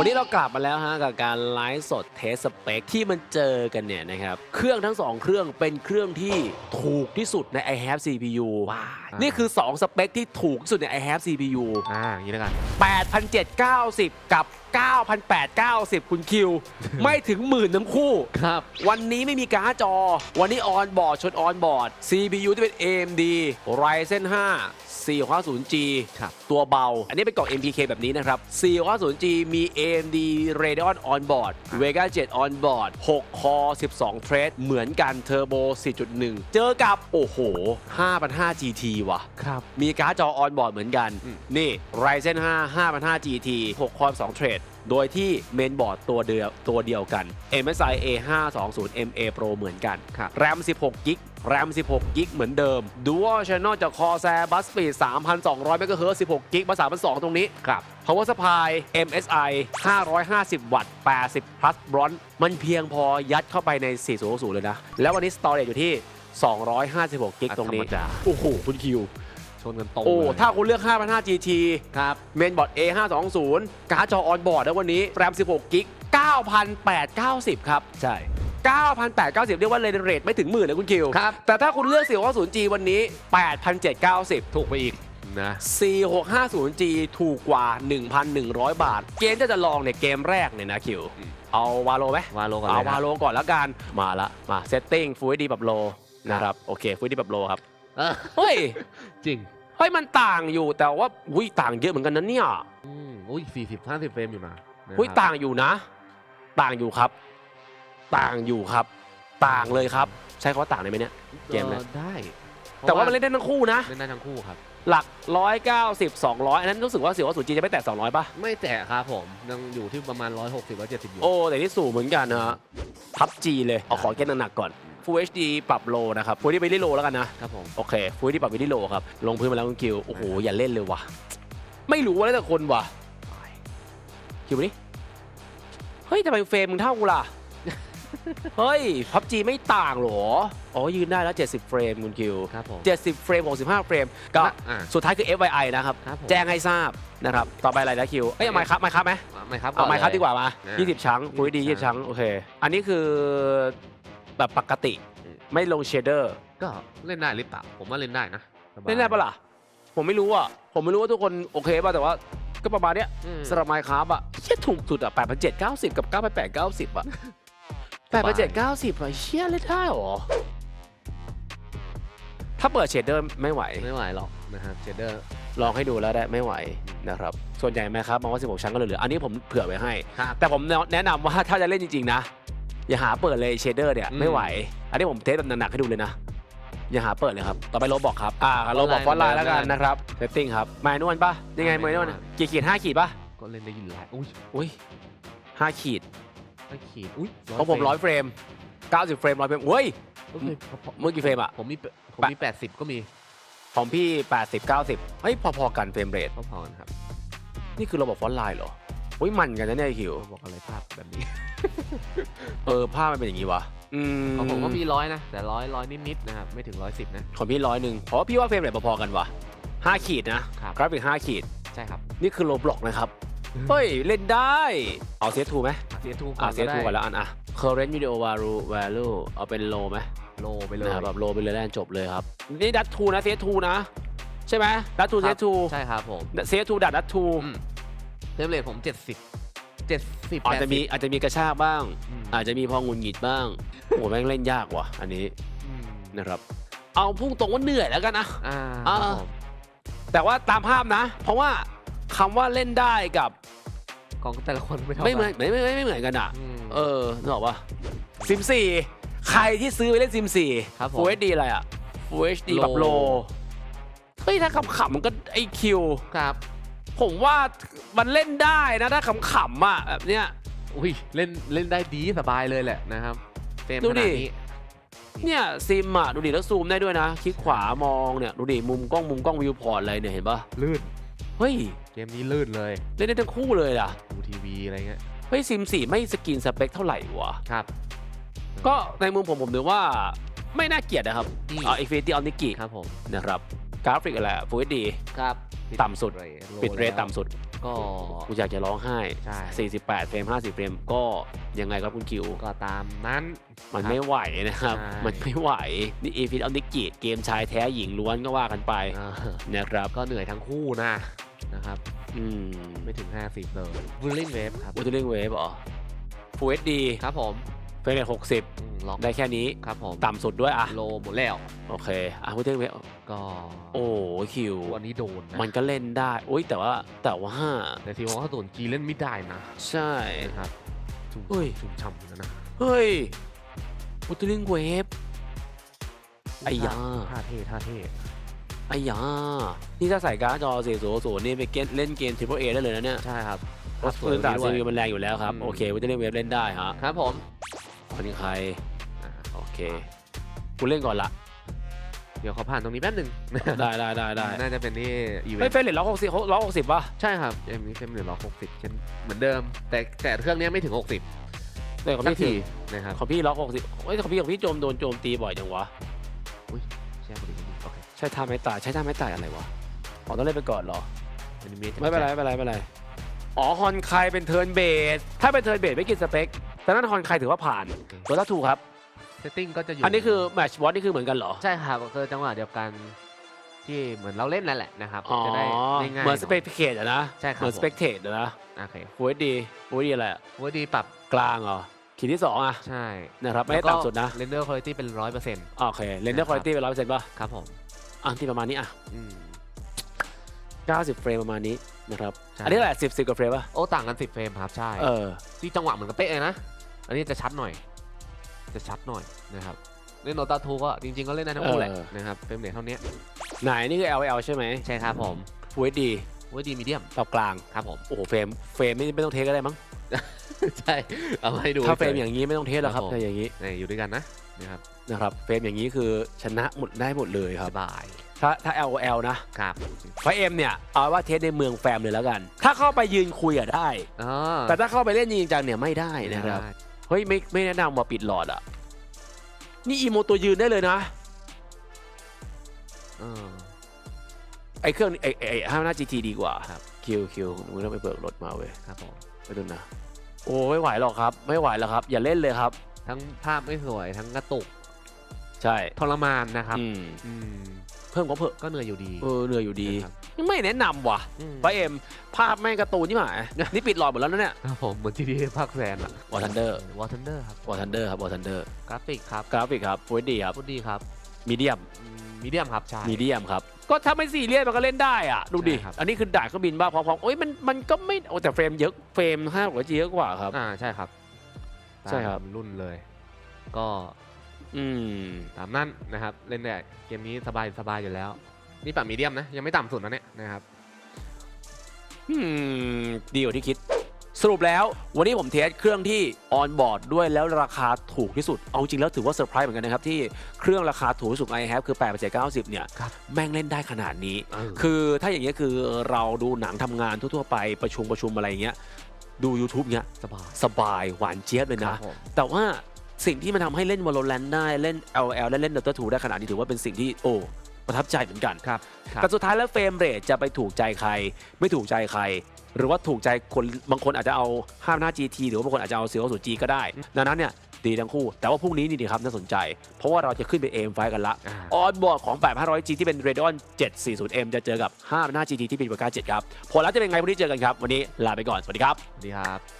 วันนี้เรากลับมาแล้วฮะกับการไลฟ์สดเทสสเปคที่มันเจอกันเนี่ยนะครับเครื่องทั้ง 2 เครื่องเป็นเครื่องที่ถูกที่สุดใน i have CPU ว้านี่คือ 2 สเปคที่ถูกที่สุดใน i have CPU อ่าอย่างนี้แล้วกัน8,790 กับ9,890 คุณคิว ไม่ถึงหมื่นทั้งคู่ ครับ วันนี้ไม่มีการ์ดจอ วันนี้ออนบอร์ดชนออนบอร์ด CPU ที่เป็น AMD Ryzen 5 4650G ครับตัวเบา อันนี้เป็นกล่อง MPK แบบนี้นะครับ 4650G มี AMD Radeon on board Vega 7 on board 6 core 12 thread เหมือนกัน Turbo 4.1 เจอกับ โอ้โห 5,500 GT ว่ะ ครับ มีการ์ดจอออนบอร์ดเหมือนกันอืมนี่ Ryzen 5 5,500 GT 6 core 2 thread โดยที่เมนบอร์ดตัวเดียวตัวเดียวกัน MSI A520 MA Pro เหมือนกันครับ RAM 16 g b RAM 16 g b เหมือนเดิม Dual Channel จาก Corsair Bus Speed 3,200 MHz 16 g b มา3,200 ตรงนี้ครับ Power Supply MSI 550 วัตต์ 80 plus bronze มันเพียงพอยัดเข้าไปใน 400เลยนะ แล้ววันนี้ Storage อยู่ที่ 256 g b ตรงนี้ธรรมดาโอ้โห คุณคิว ชนกันตรงโอ้ เลยถ้าคุณเลือก 5,500 GT ครับ เมนบอร์ด A520 การ์ดจอออนบอร์ดแล้ววันนี้ RAM 16 กิก 9,890 ครับ ใช่ 9,890 เรียกว่าเรนเรทไม่ถึงหมื่นเลยคุณคิว ครับ แต่ถ้าคุณเลือก 460G วันนี้ 8,790 ถูกไปอีกนะ 4650G ถูกกว่า 1,100 บาท เกมที่จะลองเนี่ยเกมแรกเนี่ยนะคิว อืม เอาวาโลไหมวาโลก่อนเอาเลยนะ วาโลก่อนแล้วกัน มาละ มาเซตติ้งฟูดดีแบบโลนะครับ โอเคฟูดดีแบบโลครับ เออเฮ้ยจริงเฮ้ยมันต่างอยู่แต่ว่าอุ้ยต่างเยอะเหมือนกันนะเนี่ยอืมอุ้ยสี่สิบห้าสิบเฟรมอยู่นะนะอุ้ยครับต่างอยู่นะ ต่างอยู่ครับ ต่างอยู่ครับ ต่างเลยครับ ใช้คำว่าต่างได้ไหมเนี่ย เกมเนี่ยออได้แต่ว่ามันเล่นได้ทั้งคู่นะ เล่นได้ทั้งคู่ครับ หลัก 190 200 อันนั้นรู้สึกว่าเสียวว่าศูนย์จีจะไม่แตะ200 ป่ะ ไม่แตะครับผมยังอยู่ที่ประมาณ 160 170อยู่ โอ้ แต่นี่สูงเหมือนกันนะฮะพับจีเลย เอาขอเกมหนักๆก่อน Full HD ปรับโลนะครับ Full HD ไปที่โลแล้วกันนะครับผมโอเค Full HD ปรับไปที่โลครับ ลงพื้นมาแล้วคุณคิว โอ้โห อย่าเล่นเลยว่ะ ไม่รู้ว่าแล้วแต่คนว่ะ คิวมานี่เฮ้ยทำไมเฟรมมึงเท่ากูล่ะ เฮ้ยพับจีไม่ต่างเหรอ อ๋อ ยืนได้แล้ว 70 เฟรมคุณคิว ครับผม 70 เฟรม 65 เฟรม ก็อ่าสุดท้ายคือ FYI นะครับ ครับผม แจ้งให้ทราบนะครับ ต่อไปอะไรนะคิว เอ้ยเอาไมค์ครับไมค์ครับไหม ไม่ครับเอาไมค์ครับนลยดีกว่ามา อ่า20 ชั้งฟูดี20 20 ชั้ง โอเค อันนี้คือ แบบปกติอืมไม่ลงเชเดอร์ก็เล่นได้หรือเปล่าผมว่าเล่นได้นะสบายเล่นได้ปะล่ะผมไม่รู้อะผมไม่รู้ว่าทุกคนโอเคป่ะแต่ว่าก็ประมาณเนี้ยอืมสำหรับไมค์ครับอะเชี่ยถูกสุดอะ8,790กับ9,890อะ8,790อะเชี่ยเล่นได้เหรอถ้าเปิดเชเดอร์ไม่ไหว ไม่ไหวหรอกนะครับเชเดอร์ ลองให้ดูแล้วได้ไม่ไหวนะครับ ส่วนใหญ่ไหมครับมองว่า 16 ชั้นก็เหลือๆอันนี้ผมเผื่อไว้ให้ ครับ แต่ผมแนะนำว่าถ้าจะเล่นจริง ๆ นะ อย่าหาเปิดเลยเชเดอร์เนี่ยอืมไม่ไหว อันนี้ผมเทสแบบหนักๆให้ดูเลยนะ อย่าหาเปิดเลยครับ ต่อไปโรบอกครับ อ่าโรบอกฟอนต์ไลน์แล้วกันนะครับเซตติ้งครับไมนวลปะยังไงไมนวลกี่ขีดห้าขีดปะก็เล่นได้อยู่แล้วอุ้ยอุ้ยห้าขีดไม่ขีดอุ้ยของผมร้อยเฟรมเก้าสิบเฟรมร้อยเฟรมเฮ้ยโอเคพอเมื่อกี่เฟรมอะผมมีผมมี80ก็มีของพี่80 90เฮ้ยพอๆกันเฟรมเรทก็พอนะครับ นี่คือระบบฟอนต์ไลน์เหรอ อุ้ยมันกันนะเนี่ยคิวบอกอะไรภาพแบบนี้ เออภาพมันเป็นอย่างนี้วะอืมของผมก็มีร้อยนะ แต่ร้อยร้อยนิดๆนะครับไม่ถึงร้อยสิบนะ ของพี่ร้อยหนึ่งเพราะว่าพี่ว่าเฟรมเรทพอๆกันว่ะห้าขีดนะครับ กราฟิกห้าขีด ใช่ครับนี่คือโลบล็อกนะครับ เฮ้ย เล่นได้ เอาเซตทูไหมเสียทูก่อ่าอนเซตทูก่อนแล้วอันอะ current video value value เอาเป็น low ไหมโลไปเลย นะครับแบบ low ไปเลยแล้วกันจบเลยครับ นี่ดัตทูนะเซตทูนะ ใช่ไหมดัตทูคเซรับตทูใช่ครับผม เซตทูดัตดัตทูอืม เทมเลทผม 70 70อาจจะมีอาจจะมีกระชากบ้าง80อาจจะมีพองุนหงิดบ้างโอ้โหแม่งเล่นยากว่ะ อันนี้อืมนะครับ เอาพุ่งตรงว่าเหนื่อยแล้วกันนะอ่าอ่าครับผมแต่ว่าตามภาพนะ เพราะว่าคำว่าเล่นได้กับของแต่ละคนไม่เท่าไม่เหมือนกัไม่ไม่ไม่ไม่เหมือนกันอะมเออนึกออกปะซิมสี่ใครที่ซื้อไปเล่นซิมสี่ครับผมฟูเอชดีอะไรอะฟูเอชดี Low แบบโลเฮ้ยถ้าขำๆมันก็ไอคิวครับ ผมว่ามันเล่นได้นะถ้าขำๆอะแบบเนี้ยอุ้ยเล่นเล่นได้ดีสบายเลยแหละนะครับเฟรมดูขนาดิดนี้เนี่ยซิมอะดูดิแล้วซูมได้ด้วยนะ คลิกขวามองเนี่ยดูดิมุมกล้องมุมกล้องวิวพอร์ตอะไรเนี่ยเห็นปะลื่นเฮ้ยเกมนี้ลื่นเลย เล่นได้ทั้งคู่เลยอะดูทีวีอะไรเงี้ยเฮ้ยซิมสี่ไม่สกินสเปคเท่าไหร่วะครับ ก็ในมุมผมผมถือว่าไม่น่าเกลียดนะครับอืมอ่าเอฟเฟตีออนิกิครับผมนะครับ กราฟิกอะไรฟูดดี ครับต่ำสุด ปิดเรทต่ำสุดก็กูอยากจะร้องไห้ ใช่ 48 เฟรม 50 เฟรม ก็ยังไงครับคุณคิว ก็ตามนั้น มันไม่ไหวนะครับ ใช่ มันไม่ไหว นี่อีฟิตเอานิกิเกมชายแท้หญิงล้วนก็ว่ากันไปอ่านะครับ ก็เหนื่อยทั้งคู่นะนะครับ อืมไม่ถึง 50เลยวูลิงเวฟครับ อุตเรื่องเวฟเหรอฟูเอสดี ครับผม เฟรมเรทอืมล็อก60ได้แค่นี้ ครับผมต่ำสุดด้วยอะโลหมดแล้ว โอเคอะอุตเรื่องเวฟก็โอ้คิววันนี้โดนนะมันก็เล่นได้โอ้ยแต่ว่าแต่ว่าแต่ทีมของเขาตุนจีเล่นไม่ได้นะ ใช่นะครับชุ่มเฮ้ยชุ่มช่ำอยู่นะนะ เฮ้ยอุตเรื่องเวฟไอ้ยาท่าเท่ท่าเท่ไอ้ยานี่ถ้าใส่การ์ดจอ400นี่ไปเกนเล่นเกม Triple A ได้เลยนะเนี่ย ใช่ครับเพราะพื้นฐานด้ซีวยพีมันแรงอยู่แล้วครับอืมโอเควิตเตอร์เวฟเล่นได้ฮะ ครับผม คนนี้ใครอ่าโอเคกูเล่นก่อนละเดี๋ยวขอผ่านตรงนี้แป๊บหนึ่ง ได้ได้ได้ได้น่าจะเป็นที่อีเวไม่นต์เฟรนเหรียญร้อยหกสิบร้อยหกสิบป่ะใช่ครับเอ็มนี้เฟรมเหลือร้อยหกสิบเช่นเหมือนเดิม แต่แต่เครื่องเนี้ยไม่ถึงหกสิบแต่ของสักพี่ทีทีนะครับของพี่ร้อยหกสิบเฮ้ยของพี่ของพี่โจมโดนโจมตีบ่อยจังวะใช่พอดีพอดีโอเคใช่ท่าไม้ตายใช่ท่าไม้ตายอะไรวะอ๋อต้องเล่นไปก่อนเหรออนิเมะไม่เป็นไรไม่เป็นไรไม่เป็นไร อ๋อฮอนไคเป็นเทิร์นเบสถ้าเป็นเทิร์นเบสไม่กินสเปค แต่นั้นฮอนไคถือว่าผ่านตัวละถูกครับ เซตติ้งก็จะอยู่อันนี้คือแมชวอตนี่คือเหมือนกันเหรอ ใช่ครับคือจังหวะเดียวกันที่เหมือนเราเล่นนั่นแหละนะครับอ๋อ จะได้ง่ายๆเหมือนสเปหกเทดอะนะ ใช่ครับเหมือนสเปกเทดอะนะโอเคฟูดดีฟูดดีอะไรอะว่าดีปรับกลางเหรอขีดที่สองอะใช่นะครับไม่ได้ต่ำสุดนะเรนเดอร์คุณภาพเป็นร้อยเปอร์เซ็นต์โอเคเรนเดอร์คุณภาพเป็นร้อยเปอร์เซ็นต์ป่ะครับผมอะที่ประมาณนี้อะอืม 90เฟรมประมาณนี้นะครับใช่ อันนี้แหละ10 10กว่าเฟรมป่ะโอ้ต่างกันสิบเฟรมครับใช่เออ ที่จังหวะเหมือนกับเป๊ะเลยนะ อันนี้จะชัดหน่อย จะชัดหน่อยนะครับเล่นโนตาทูก็จริง ๆ ก็เล่นได้ทั้งคู่แหละเออ นะครับเฟรมเรทเท่านี้ไหนนี่คือ LL ใช่ไหมใช่ครับผมฟูดดีว่าดีมีเดียมปรับกลาง ครับผม โอ้โหเฟรมเฟรมไม่ไม่ต้องเทสก็ได้มั้ง ใช่เอามาให้ดูถ้าเฟรมฉย อย่างนี้ไม่ต้องเทสแล้วครับครับผมถ้าอย่างนี้นี่อยู่ด้วยกันนะนะครับนะครับเฟรมอย่างนี้คือชนะหมดได้หมดเลยคสรับบายถ้าถ้า LL นะครับไฟเอ็มเนี่ยเอาว่าเทสในเมืองแฟมเลยแล้วกัน ถ้าเข้าไปยืนคุยอะได้อ๋อแต่ถ้าเข้าไปเล่นจริงจังเนี่ยไม่ได้นะครับ ได้ เฮ้ยไม่ไม่แนะนำว่าปิดหลอดอะนี่อีโมตัวยืนได้เลยนะเออไอเครื่องไอไอไอ้ห้าหน้า GT ดีกว่าครับคิวคิวมึงต้องไปเบิกรถมาเว้ยครับผมไปดูนะโอ้ไม่ไหวหรอกครับ ไม่ไหวแล้วครับ อย่าเล่นเลยครับ ทั้งภาพไม่สวยทั้งกระตุก ใช่ทรมานนะครับอืมอืมเพิ่มก็เพิ่มก็เหนื่อยอยู่ดีเออเหนื่อยอยู่ดีครับไม่แนะนำว่ะอืมไฟเอ็มภาพแม่งการ์ตูนนี่หมายนี่ปิดหลอดหมดแล้วนะเนี่ยครับผมเหมือนที่ดีภาคแซนอะวอร์ทันเดอร์วอร์ทันเดอร์ครับวอร์ทันเดอร์ครับวอร์ทันเดอร์กราฟิกครับกราฟิกครับฟูดดีครับพูดดีครับมีเดียมมีเดียมครับใช่ มีเดียมครับ ก็ถ้าไม่ซีเรียสมันก็เล่นได้อะ ดูดิ ใช่ครับ อันนี้คือด่าเครื่องบินบ้าพร้อมๆโอ้ยมันมันก็ไม่โอ้แต่เฟรมเยอะเฟรมห้ากว่าจีเยอะกว่าครับ อ่าใช่ครับใช่ครับตามรุ่นเลย ก็ อืมตามนั่นนะครับ เล่นได้เกมนี้สบายสบายอยู่แล้ว นี่ปรับมีเดียมนะ ยังไม่ต่ำสุดนะเนี่ยนะครับอืมดีกว่าที่คิด สรุปแล้ววันนี้ผมเทสเครื่องที่ออนบอร์ดด้วยแล้วราคาถูกที่สุด เอาจริงแล้วถือว่าเซอร์ไพรส์เหมือนกันนะครับ ที่เครื่องราคาถูกที่สุดไอแฮปคือ8 7 9 0เนี่ย ครับ แม่งเล่นได้ขนาดนี้ เออ คือถ้าอย่างเงี้ยคือเราดูหนังทำงานทั่วๆไปประชุมประชุมอะไรอย่างเงี้ยดู YouTube เงี้ยสบายสบายหวานเจี๊ยบเลยครันะบผม แต่ว่า สิ่งที่มันทำให้เล่น Valorant ได้เล่น LL และเล่น Dota 2ได้ขนาดนี้ถือว่าเป็นสิ่งที่โอ้ประทับใจเหมือนกันครับครับ แต่สุดท้ายแล้วเฟรมเรทจะไปถูกใจใคร ไม่ถูกใจใคร หรือว่าถูกใจคนบางคนอาจจะเอาห้าหน้า GT หรือว่าบางคนอาจจะเอาเสียวสูจีก็ได้ ดังนั้นเนี่ยดีทั้งคู่ แต่ว่าพรุ่งนี้นี่ดีครับน่าสนใจ เพราะว่าเราจะขึ้นไปเอมไฟกันละอ่า ออนบอร์ดของ 8500G ที่เป็น Radeon 740M จะเจอกับ5หน้า GT ที่เป็น Vega 7ครับผลลัพธ์จะเป็นไงพรุ่งนี้เจอกันครับวันนี้ลาไปก่อนสวัสดีครับ สวัสดีครับ